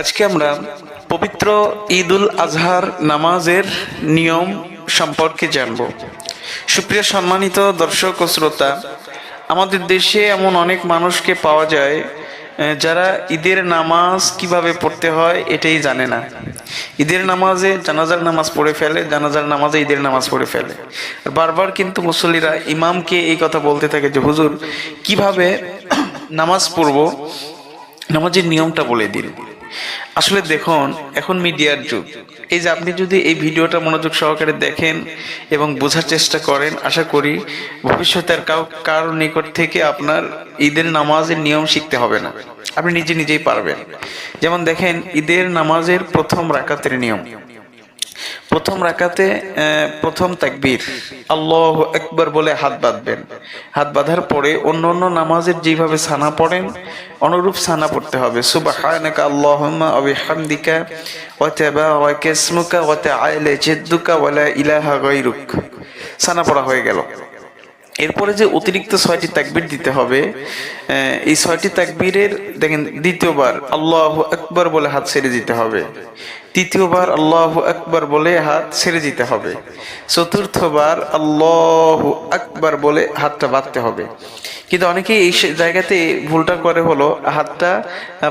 আজকে আমরা পবিত্র ঈদ উল আজহার নামাজের নিয়ম সম্পর্কে জানব। সুপ্রিয় সম্মানিত দর্শক ও শ্রোতা, আমাদের দেশে এমন অনেক মানুষকে পাওয়া যায় যারা ঈদের নামাজ কীভাবে পড়তে হয় এটাই জানে না। ঈদের নামাজে জানাজার নামাজ পড়ে ফেলে, জানাজার নামাজে ঈদের নামাজ পড়ে ফেলে। বারবার কিন্তু মুসল্লিরা ইমামকে এই কথা বলতে থাকে যে, হুজুর, কীভাবে নামাজ পড়ব? নামাজের নিয়মটা বলে দিন। আসলে দেখুন, এখন মিডিয়ার যুগ। এই যে আপনি যদি এই ভিডিওটা মনোযোগ সহকারে দেখেন এবং বোঝার চেষ্টা করেন, আশা করি ভবিষ্যতে কাউ কার নিকট থেকে আপনার ঈদের নামাজের নিয়ম শিখতে হবে না। আপনি নিজে নিজেই পারবেন। যেমন দেখেন, ঈদের নামাজের প্রথম রাকাতের নিয়ম। প্রথম রাকাতে প্রথম তাকবীর। আল্লাহ একবার বলে হাত বাঁধবেন। হাত বাঁধার পরে অন্য অন্য নামাজের যেভাবে সানা পড়েন, অনুরূপ সানা পড়তে হবে। সুবহানাকা সানা পড়া হয়ে গেল। এরপরে যে অতিরিক্ত ছয়টি তাকবির দিতে হবে এই ছয়টি তাকবীরের, দেখেন, দ্বিতীয়বার আল্লাহ আকবার বলে হাত ছেড়ে দিতে হবে। তৃতীয়বার আল্লাহ আকবার বলে হাত ছেড়ে দিতে হবে। চতুর্থবার আল্লাহ আকবার বলে হাতটা বাঁধতে হবে। কিন্তু অনেকেই এই জায়গাতে ভুলটা করে হলো, হাতটা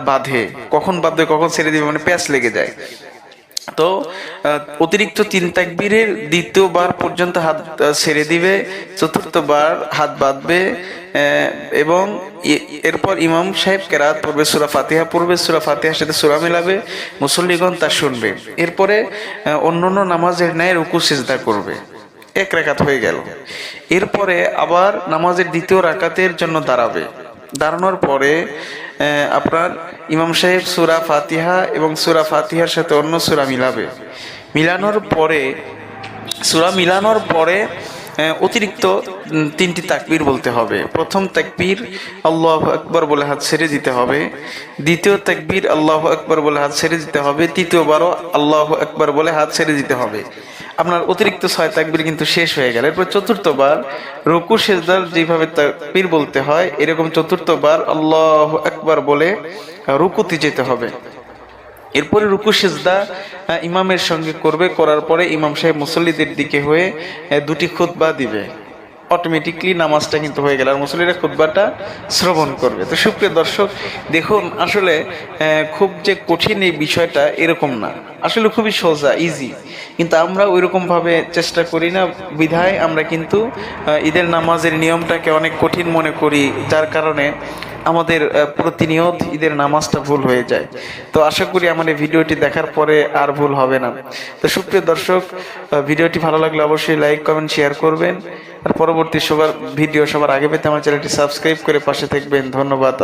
বাঁধে। কখন বাঁধবে, কখন ছেড়ে দিবে মানে প্যাঁচ লেগে যায়। তো অতিরিক্ত তিন তাকবীরের দ্বিতীয়বার পর্যন্ত হাত ছেড়ে দিবে, চতুর্থবার হাত বাঁধবে এবং এরপর ইমাম সাহেব কেরাত পড়বে, সুরা ফাতিহা পড়বে, সুরা ফাতিহার সাথে সুরা মেলাবে, মুসল্লিগণ তা শুনবে। এরপরে অন্য অন্য নামাজের ন্যায় রুকু, সিজদা করবে। এক রাকাত হয়ে গেল। এরপরে আবার নামাজের দ্বিতীয় রাকাতের জন্য দাঁড়াবে। দাঁড়ানোর পরে আপনার ইমাম সাহেব সুরা ফাতিহা এবং সুরা ফাতিহার সাথে অন্য সুরা মিলাবে। মিলানোর পরে, সুরা মিলানোর পরে অতিরিক্ত তিনটি তাকবীর বলতে হবে। প্রথম তাকবীর আল্লাহ আকবর বলে হাত ছেড়ে দিতে হবে। দ্বিতীয় তাকবীর আল্লাহ আকবর বলে হাত ছেড়ে দিতে হবে। তৃতীয়বারও আল্লাহ আকবর বলে হাত ছেড়ে দিতে হবে। আপনার অতিরিক্ত ছয় তাকবির কিন্তু শেষ হয়ে গেল। এরপর চতুর্থবার রুকু, সেজদার যেভাবে তাকবির বলতে হয়, এরকম চতুর্থবার আল্লাহ একবার বলে রুকুতে যেতে হবে। এরপরে রুকু, সেজদা ইমামের সঙ্গে করবে, করার পরে ইমাম সাহেব মুসল্লিদের দিকে হয়ে দুটি খুতবা দিবে। অটোমেটিকলি নামাজটা কিন্তু হয়ে গেল। আর মুসল্লিরা খুতবাটা শ্রবণ করবে। তো সুপ্রিয় দর্শক, দেখুন, আসলে খুব যে কঠিন এই বিষয়টা এরকম না। আসলে খুবই সোজা ইজি কিন্তু আমরা ওইরকমভাবে চেষ্টা করি না। বিধায় আমরা কিন্তু ঈদের নামাজের নিয়মটাকে অনেক কঠিন মনে করি, যার কারণে আমাদের প্রতিনিয়ত ঈদের নামাজটা ভুল হয়ে যায়। তো আশা করি এই ভিডিওটি দেখার পরে আর ভুল হবে না। তো সুপ্রিয় দর্শক ভিডিওটি ভালো লাগলে অবশ্যই লাইক, কমেন্ট, শেয়ার করবেন। আর পরবর্তী সবার ভিডিও সবার আগে পেতে আমার চ্যানেলটি সাবস্ক্রাইব করে পাশে থাকবেন। ধন্যবাদ।